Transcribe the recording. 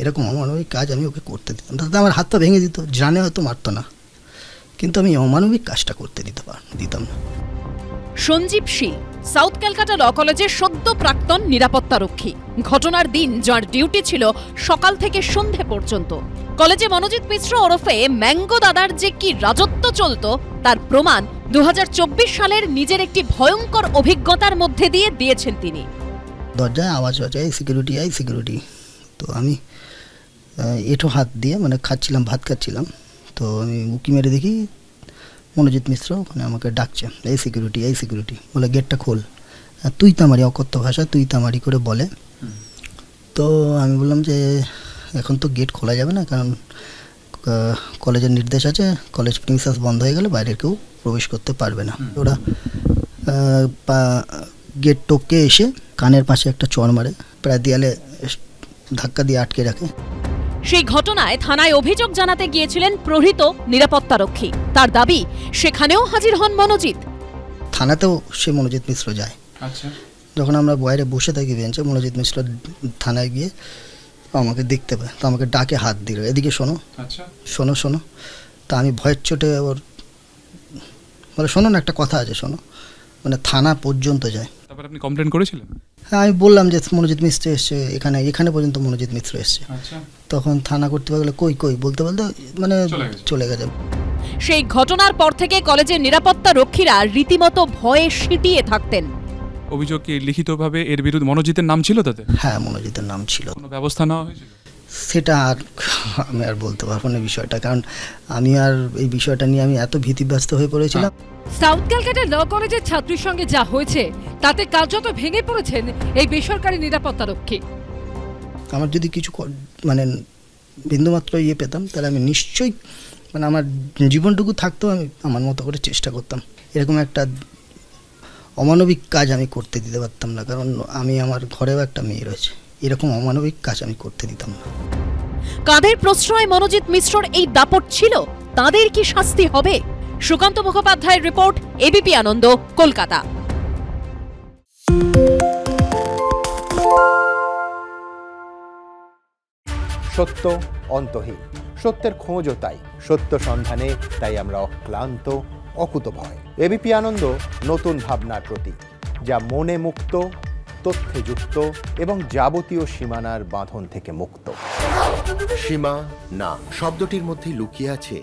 এরকম অমানবিক কাজ আমি ওকে করতে দিতাম। তাতে আমার হাতটা ভেঙে দিত জানে হয়তো মারতো না। কিন্তু আমি অমানবিক কাজটা করতে দিতে দিতাম না। Sanjib Shil South Calcutta Law কলেজের সদ্য প্রাক্তন নিরাপত্তারক্ষী। ঘটনার দিন যার ডিউটি ছিল সকাল থেকে সন্ধে পর্যন্ত। কলেজে মনোজিৎ মিশ্র ওরফে ম্যাঙ্গো দাদার যে কি রাজত্ব চলত তার প্রমাণ দু হাজার চব্বিশ সালের নিজের একটি ভয়ঙ্কর অভিজ্ঞতার মধ্যে দিয়ে দিয়েছেন তিনি। দরজায় আওয়াজ হচ্ছে সিকিউরিটি এই সিকিউরিটি তো আমি এঁঠো হাত দিয়ে মানে খাচ্ছিলাম ভাত খাচ্ছিলাম। তো আমি উকি মেরে দেখি মনোজিৎ মিশ্র ওখানে আমাকে ডাকছে এই সিকিউরিটি এই সিকিউরিটি বলে গেটটা খোল। তুই তামারি অকথ্য ভাষা তুই তামারি করে বলে। তো আমি বললাম যে এখন তো গেট খোলা যাবে না কারণ কলেজের নির্দেশ আছে কলেজ প্রিমিসাস বন্ধ হয়ে গেলে বাইরের কেউ প্রবেশ করতে পারবে না। ওরা পা- গেট টপকে এসে কানের পাশে একটা চড় মারে। প্রায় দেয়ালে ধাক্কা দিয়ে আটকে রাখে। সেই ঘটনায় থানায় অভিযোগ জানাতে গিয়েছিলেন প্রহৃত নিরাপত্তারক্ষী। তার দাবি সেখানেও হাজির হন মনোজিৎ। থানাতেও সে মনোজিৎ মিশ্র যায়। আচ্ছা। যখন আমরা বাইরে বসে থাকি বেঞ্চে মনোজিৎ মিশ্র থানায় গিয়ে আমাকে দেখতে পায় তো আমাকে ডাকে হাত দিল এদিকে শোনো। আচ্ছা। শোনো শোনো। তা আমি ভয়ের চোটে ওর বলে শোনো না একটা কথা আছে শোনো। মানে থানা পর্যন্ত যায়। তারপর আপনি কমপ্লেন করেছিলেন? হ্যাঁ আমি বললাম যে মনোজিৎ মিশ্র এসছে এখানে এখানে পর্যন্ত মনোজিৎ মিশ্র এসছে। আচ্ছা। তখন থানা কর্তৃপক্ষ বলে কই কই বলতে বলতে মানে চলে গেছে। চলে গেছে। সেই ঘটনার পর থেকে কলেজের নিরাপত্তা রক্ষীরা রীতিমতো ভয়ে সিটিয়ে থাকতেন। অভিযোগ কি লিখিতভাবে এর বিরুদ্ধে মনোজিতের নাম ছিল তাতে? হ্যাঁ মনোজিতের নাম ছিল। কোনো ব্যবস্থা নেওয়া হয়েছিল? সেটা আর আমি আর বলতে পারব না বিষয়টা কারণ আমি আর এই বিষয়টা নিয়ে আমি এত ভীতিগ্রস্ত হয়ে পড়েছিলাম। সাউথ ক্যালকাটা ল কলেজের ছাত্রীর সঙ্গে যা হয়েছে তাতে কার্যত ভেঙে পড়েছেন এই বেসরকারি নিরাপত্তারক্ষী আমার যদি কিছু মানে বিন্দুমাত্র ইয়ে পেতাম তাহলে আমি নিশ্চয়ই মানে আমার জীবনটুকু থাকতেও আমি আমার মতো করে চেষ্টা করতাম। এরকম একটা অমানবিক কাজ আমি করতে দিতে পারতাম না কারণ আমি আমার ঘরেও একটা মেয়ে রয়েছে। এরকম অমানবিক কাজ আমি করতে দিতাম না। কাদের প্রশ্রয় মনোজিৎ মিশ্রর এই দাপট ছিল তাদের কি শাস্তি হবে? সুকান্ত মুখোপাধ্যায়ের রিপোর্ট এবিপি আনন্দ কলকাতা। সত্য অন্তহীন। সত্যের খোঁজও তাই। সত্য সন্ধানে তাই আমরা অক্লান্ত অকুতভয় এবিপি আনন্দ নতুন ভাবনার প্রতীক যা মনে মুক্ত তথ্যে যুক্ত এবং যাবতীয় সীমানার বাঁধন থেকে মুক্ত। সীমা না শব্দটির মধ্যে লুকিয়ে আছে